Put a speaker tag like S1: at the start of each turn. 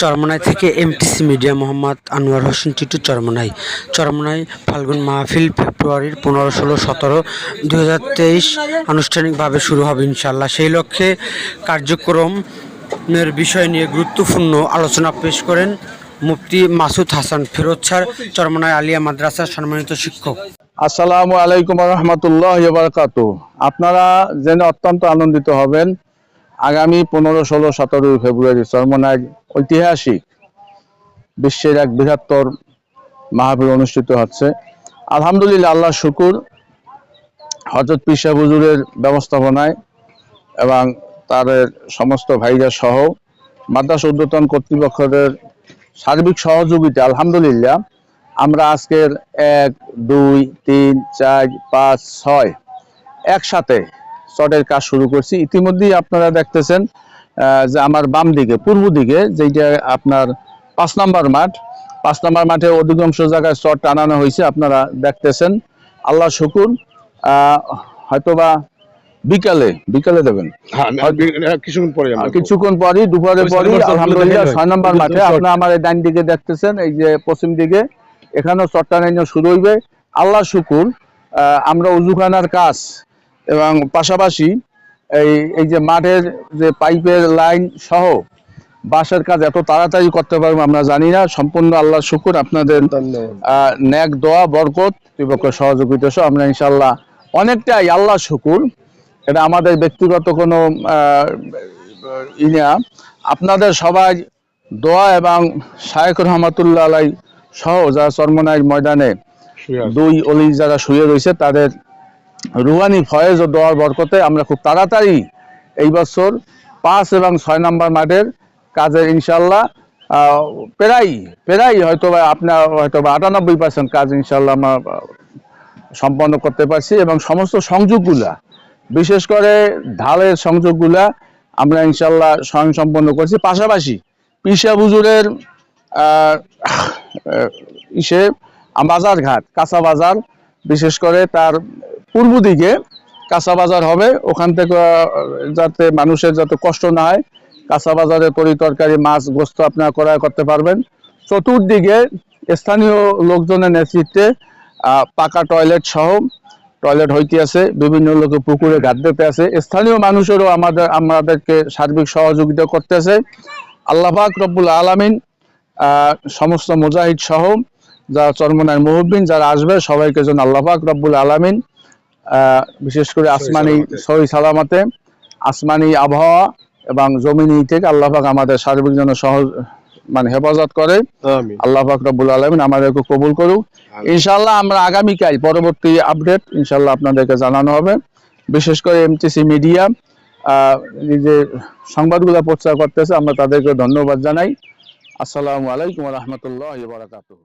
S1: চরমনাই থেকে MTC media Mohammad Anwar Hossain Titu Charmonai. Charmonai ফাল্গুন মাহফিল ফেব্রুয়ারির পনেরো, ষোলো, সতেরো দু আনুষ্ঠানিকভাবে শুরু হবে ইনশাল্লাহ সেই লক্ষ্যে কার্যক্রমের বিষয় নিয়ে গুরুত্বপূর্ণ আলোচনা পেশ করেন মুফতি মাসুদ হাসান ফিরোজ স্যার চরমনাই আলিয়া মাদ্রাসার সম্মানিত শিক্ষক।
S2: আসসালামু আলাইকুম রহমতুল্লাহ বারকাত আপনারা জেনে অত্যন্ত আনন্দিত হবেন, আগামী পনেরো, ষোলো সতেরোই ফেব্রুয়ারি চরমনায় ঐতিহাসিক বিশ্বের এক বৃহত্তর মাহফিল অনুষ্ঠিত হচ্ছে। আলহামদুলিল্লাহ আল্লাহ শুকুর। হজরত পিসা হুজুরের ব্যবস্থাপনায় এবং তার সমস্ত ভাইরা সহ মাদ্রাস উদ্যতন কর্তৃপক্ষের সার্বিক সহযোগিতা, আলহামদুলিল্লাহ। আমরা আজকের এক, দুই, তিন, চার, পাঁচ, ছয় একসাথে চটের কাজ শুরু করছি। ইতিমধ্যেই আপনারা দেখতেছেন যে আমার বাম দিকে, পূর্ব দিকে যেটা আপনার পাঁচ নম্বর মাঠ, পাঁচ নম্বর মাঠে অধিকাংশ জায়গায় চট টানানো হয়েছে, আপনারা দেখতেছেন। আল্লাহ শুকুর হয়তোবা বিকালে বিকালে দেবেন।
S3: হ্যাঁ কিছুক্ষণ পরে
S2: কিছুক্ষণ দুপুরে
S3: নম্বর
S2: আলহামদুলিল্লাহ ছয় নম্বর মাঠে আপনার আমার ডান দিকে দেখতেছেন এই যে পশ্চিম দিকে এখানেও চট্টানাইন শুরু হইবে। আল্লাহ শুকুর আমরা উজুখানার কাজ এবং পাশাপাশি এই এই যে মাঠের যে পাইপের লাইন সহ বাসের কাজ এত তাড়াতাড়ি করতে পারব আমরা জানি না। সম্পূর্ণ আল্লাহ শুকুর আপনাদের আহ, ন্যাক দোয়া বরকত কর্তৃপক্ষ সহযোগিতা সহ আমরা ইনশাল্লাহ অনেকটাই আল্লাহ শুকুর। এটা আমাদের ব্যক্তিগত কোনো আহ, ই না। আপনাদের সবাই দোয়া এবং শায়েখ রহমতুল্লাহ আলাই সহ যারা চর্মনাই ময়দানে দুই অলি যারা শুয়ে রয়েছে তাদের রুহানি ফয়েজ ও দোয়ার বরকতে আমরা খুব তাড়াতাড়ি এই বছর পাঁচ এবং ছয় নম্বর মাঠের কাজের ইনশাল্লাহ প্রায় প্রায় হয়তো বা আপনার হয়তো বা আটানব্বই পার্সেন্ট কাজ ইনশাল্লাহ আমরা সম্পন্ন করতে পারছি এবং সমস্ত সংযোগগুলা বিশেষ করে ঢালের সংযোগগুলা আমরা ইনশাল্লাহ স্বয়ং সম্পন্ন করছি। পাশাপাশি পিসা আহ, ইসে বাজার ঘাট কাঁচা বাজার বিশেষ করে তার পূর্ব দিকে কাঁচা বাজার হবে। ওখান থেকে যাতে মানুষের যাতে কষ্ট না হয় কাঁচা বাজারে তরি তরকারি মাছ গোস্ত আপনারা ক্রয় করতে পারবেন। চতুর্দিকে স্থানীয় লোকজনের নেতৃত্বে পাকা টয়লেট সহ টয়লেট হইতে আছে বিভিন্ন লোকে পুকুরে ঘাট দিতে আছে। স্থানীয় মানুষেরও আমাদের আমাদেরকে সার্বিক সহযোগিতা করতেছে। আল্লাহাক রব্বুল আলামিন সমস্ত মুজাহিদ সহ যারা চরমনার মুহব্বিন যারা আসবে সবাইকে যেন আল্লাহাক রব্বুল আলামিন বিশেষ করে আসমানি সহি সালামাতে আসমানি আবহাওয়া এবং জমিনি থেকে আল্লাহাক আমাদের সার্বিক যেন সহজ মানে হেফাজত করে। আল্লাহ ফাকরাবুল আলমিন আমাদেরকে কবুল করুক। ইনশাল্লাহ আমরা আগামীকাল পরবর্তী আপডেট ইনশাল্লাহ আপনাদেরকে জানানো হবে। বিশেষ করে এমটিসি মিডিয়া যে সংবাদগুলো প্রচার করতেছে আমরা তাদেরকে ধন্যবাদ জানাই। আসসালামু আলাইকুম রহমতুল্লাহ বারাকাতুহ।